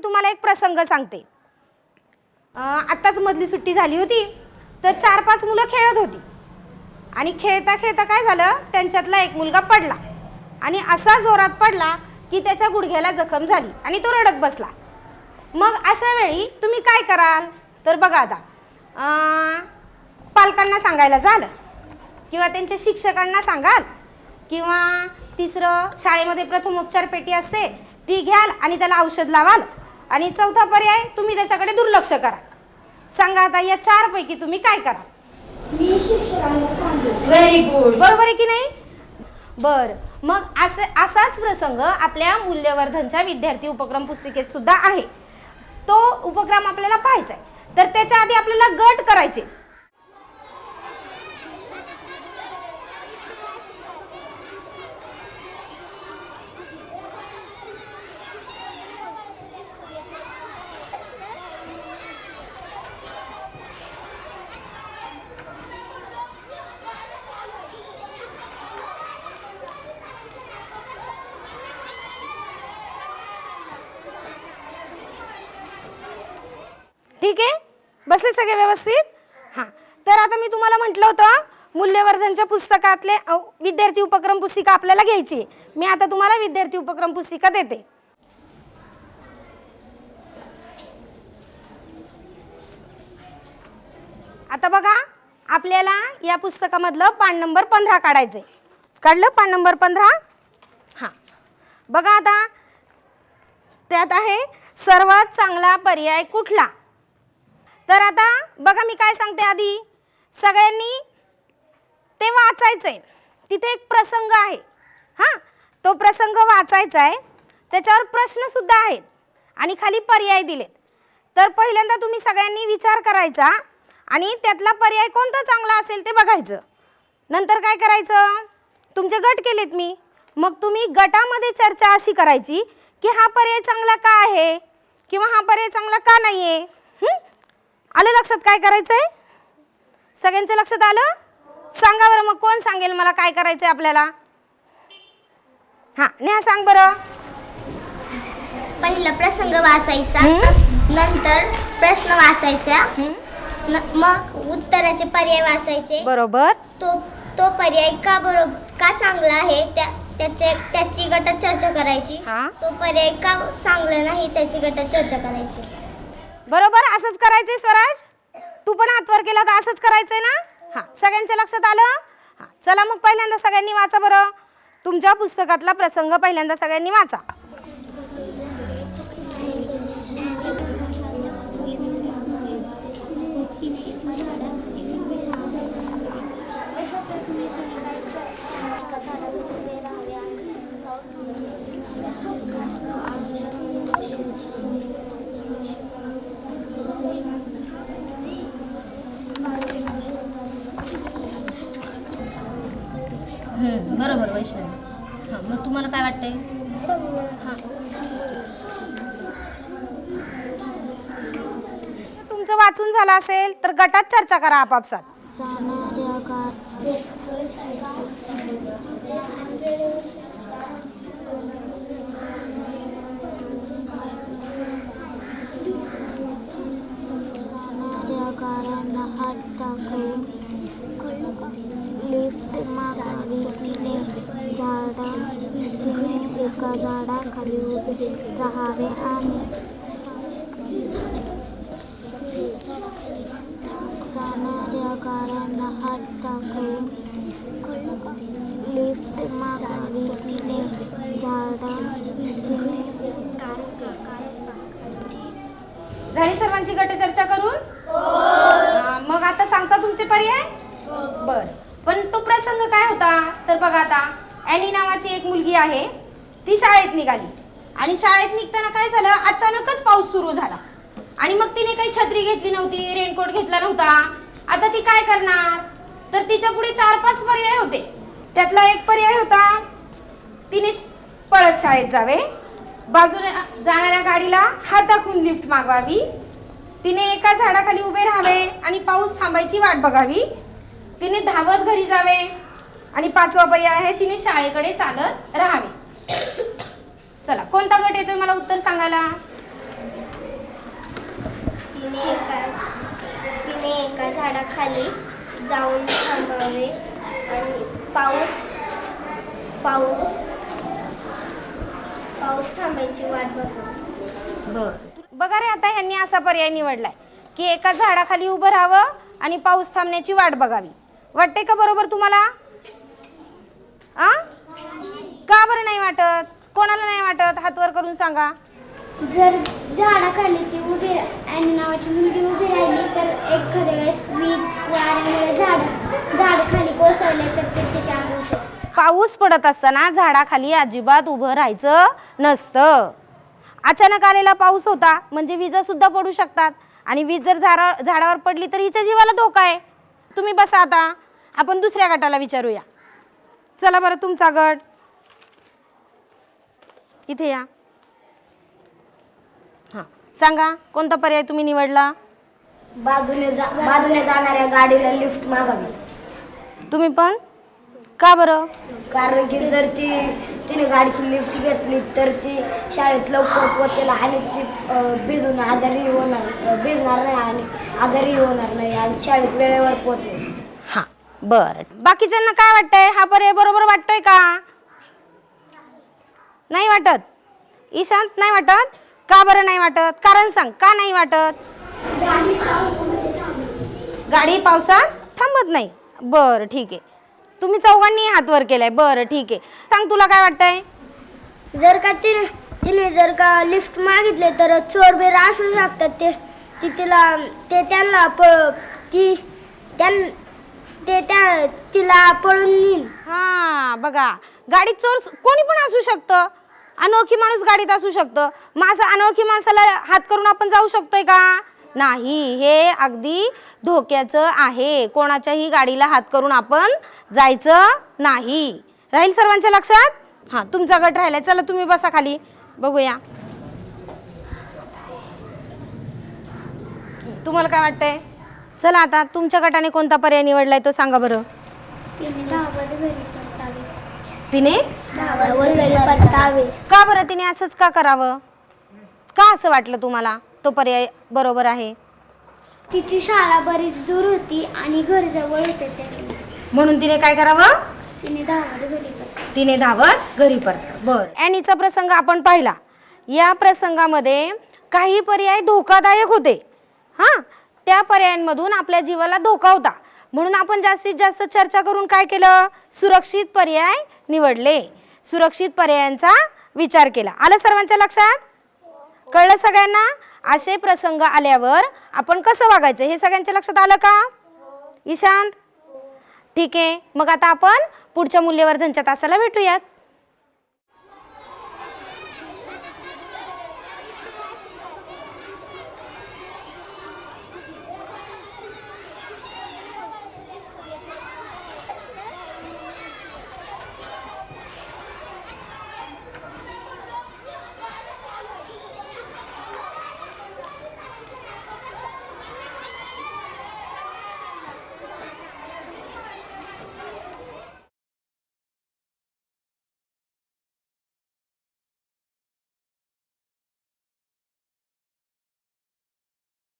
मी तुम्हाला एक प्रसंग सांगते. आत्ताच मधली सुट्टी झाली होती तर चार पाच मुलं खेळत होती. आणि खेळता खेळता काय झालं त्यांच्यातला एक मुलगा पडला. आणि असा जोरात पडला की त्याच्या गुडघ्याला जखम झाली आणि तो रडत बसला. मग अशा वेळी तुम्ही काय कराल? तर बघा आता पालकांना सांगायला झालं. किंवा त्यांच्या शिक्षकांना सांगाल. किंवा तिसरं शाळेमध्ये प्रथमोपचार पेटी असते ती घ्याल आणि त्याला औषध लावाल. आणि चौथा पर्याय तुम्ही त्याच्याकडे दुर्लक्ष करा. सांगा आता या चारपैकी तुम्ही काय करा? मी शिक्षकांना सांगेन. व्हेरी गुड बरोबर आहे की नाही? बर. मग असे असाच प्रसंग आपल्या मूल्यवर्धनच्या विद्यार्थी उपक्रम पुस्तिकेत सुद्धा आहे. तो उपक्रम आपल्याला पाहायचा आहे तर त्याच्या आधी आपल्याला गट करायचे. ठीक आहे? बसले सगळे व्यवस्थित? हां. तर आता मी तुम्हाला म्हटलं होतं मूल्यवर्धनच्या पुस्तकातले विद्यार्थी उपक्रम पुस्तिका आपल्याला घ्यायची मी आता तुम्हाला विद्यार्थी उपक्रम पुस्तिका देते. आता बघा आपल्याला या पुस्तकामधलं पान नंबर पंधरा काढायचंय. काढलं? पान नंबर पंधरा? हां. बघा आता त्यात आहे सर्वात चांगला पर्याय कुठला? तर आता बघा मी काय सांगते आधी. सगळ्यांनी ते वाचायचं आहे तिथे एक प्रसंग आहे. हां? तो प्रसंग वाचायचा आहे. त्याच्यावर प्रश्नसुद्धा आहेत. आणि खाली पर्याय दिलेत. तर पहिल्यांदा तुम्ही सगळ्यांनी विचार करायचा आणि त्यातला पर्याय कोणता चांगला असेल ते बघायचं. नंतर काय करायचं? तुमचे गट केलेत मी. मग तुम्ही गटामध्ये चर्चा अशी करायची की हा पर्याय चांगला का आहे? किंवा हा पर्याय चांगला का नाही आहे आलं लक्षात काय करायचं आहे सगळ्यांच्या लक्षात आलं? सांगा बरं मग कोण सांगेल मला काय करायचं आहे आपल्याला? हां नेहा सांग बरं. पहिला प्रसंग वाचायचा? नंतर प्रश्न वाचायचा? न- मग उत्तराचे पर्याय वाचायचे. बरोबर. तो तो पर्याय का बरोबर का चांगला आहे त्या त्याचे त्याची गटात चर्चा करायची. हा. तो पर्याय का चांगला नाही त्याची गटात चर्चा करायची. बरोबर? असंच करायचंय स्वराज? तू पण हातवर केला तर असंच करायचंय ना? हां. सगळ्यांच्या लक्षात आलं? हां. चला मग पहिल्यांदा सगळ्यांनी वाचा बरं. तुमच्या पुस्तकातला प्रसंग पहिल्यांदा सगळ्यांनी वाचा. बरोबर वैष्णवी. हां मग तुम्हाला काय वाटतंय? हां. तुमचं वाचून झालं असेल तर गटात चर्चा करा आपापसात गाड्यांना हात टाकून लिफ्ट मागावी तिने झाडा तिने एका झाडाखाली उभे राहावे आणि जाणाऱ्या गाड्यांना हात टाकून लिफ्ट मागावी. तिने झाडा झाली सर्वांची गट चर्चा करून? मग आता सांगता तुमचे पर्याय? बर. पण तो प्रसंग काय होता? तर बघा आता. ॲनी नावाची एक मुलगी आहे. ती शाळेत निघाली. आणि शाळेत निघताना काय झालं? अचानकच पाऊस सुरू झाला. आणि मग तिने काही छत्री घेतली नव्हती रेनकोट घेतला नव्हता. आता ती काय करणार? तर तिच्या पुढे चार पाच पर्याय होते. त्यातला एक पर्याय होता तिने पळत शाळेत जावे. बाजूने जाणाऱ्या गाडीला हात दाखवून लिफ्ट मागवावी. तिने एका झाडाखाली उभे राहावे आणि पाऊस थांबायची वाट बघावी. तिने धावत घरी जावे. आणि पाचवा पर्याय आहे तिने शाळेकडे चालत राहावे. चला कोणता गट येतोय मला उत्तर सांगायला? तिने एका तिने एका झाडाखाली जाऊन थांबावे आणि पाऊस पाऊस पाऊस थांबायची वाट बघावी बर. बघा रे आता ह्यांनी असा पर्याय निवडलाय की एका झाडाखाली उभं राहावं आणि पाऊस थांबण्याची वाट बघावी. वाटते का बरोबर तुम्हाला? आ? का बरं नाही वाटत? कोणाला नाही वाटत? हात वर करून सांगा. जर झाडाखाली ती उभी आणि नावाची मुलगी उभी राहिली तर एखाद्या वेळेस वीज वाऱ्यामुळे झाड झाड खाली कोसळले तर ते अंगावर पडतं. पाऊस पडत असताना झाडाखाली अजिबात उभं राहायचं नसतं. अचानक आलेला पाऊस होता म्हणजे विजा सुद्धा पडू शकतात. आणि वीज जर झाडा झाडावर पडली तर हिच्या जीवाला धोका आहे. तुम्ही बसा आता. आपण दुसऱ्या गटाला विचारूया. चला बरं तुमचा गट. इथे या. हां. सांगा कोणता पर्याय तुम्ही निवडला? बाजूने जा बाजूने जाणाऱ्या गाडीला लिफ्ट मागावी. तुम्ही पण? का बरं? कारण की जर ती तिने गाडीची लिफ्ट घेतली तर ती शाळेत लवकर पोचेल आणि ती अं, भिजून आजारी होणार अं, भिजणार नाही आणि आजारी होणार नाही आणि शाळेत वेळेवर पोचेल हां. बरं. बाकीच्यांना काय वाटतंय? हा पर्याय बरोबर वाटतोय का? नाही वाटत. ईशांत नाही वाटत? का बरं नाही वाटत? कारण सांग का नाही वाटत? गाडी पावसात थांबत नाही. बरं ठीक आहे. तुम्ही चौघांनी हात वर केलाय. बरं ठीक आहे. सांग तुला काय वाटतंय? जर का तिने तिने जर का लिफ्ट मागितले तर चोर बेर असू शकतात. ते ती तिला ते त्यांना प ती त्यां ते त्या तिला पळून नेईल. हा बघा. गाडीत चोर कोणी पण असू शकतं. अनोळखी माणूस गाडीत असू शकतं. मग असं अनोळखी माणसाला हात करून आपण जाऊ शकतोय का? नाही. हे अगदी धोक्याचं आहे. कोणाच्याही गाडीला हात करून आपण जायचं नाही. राहील सर्वांच्या लक्षात? हां तुमचा गट राहिलाय. चला तुम्ही बसा खाली. बघूया. तुम्हाला काय वाटतंय? चला आता तुमच्या गटाने कोणता पर्याय निवडलाय तो सांगा बरं. तिने. का बरं तिने असंच का करावं? का असं वाटलं तुम्हाला? तो पर्याय बरोबर आहे. तिची शाळा बरीच दूर होती आणि घर जवळ होते म्हणून तिने काय करावं? तिने धावत घरी. तिने धावत घरी परत बर. ॲनीचा प्रसंग आपण पाहिला. या प्रसंगामध्ये काही पर्याय धोकादायक होते. हां? त्या पर्यायांमधून आपल्या जीवाला धोका होता. म्हणून आपण जास्तीत जास्त चर्चा करून काय केलं? सुरक्षित पर्याय निवडले. सुरक्षित पर्यायांचा विचार केला. आलं सर्वांच्या लक्षात? कळलं सगळ्यांना? असे प्रसंग आल्यावर आपण कसं वागायचं? हे सगळ्यांच्या लक्षात आलं का? ईशांत? ठीक आहे. मग आता आपण पुढच्या मूल्यवर्धनच्या तासाला भेटूयात.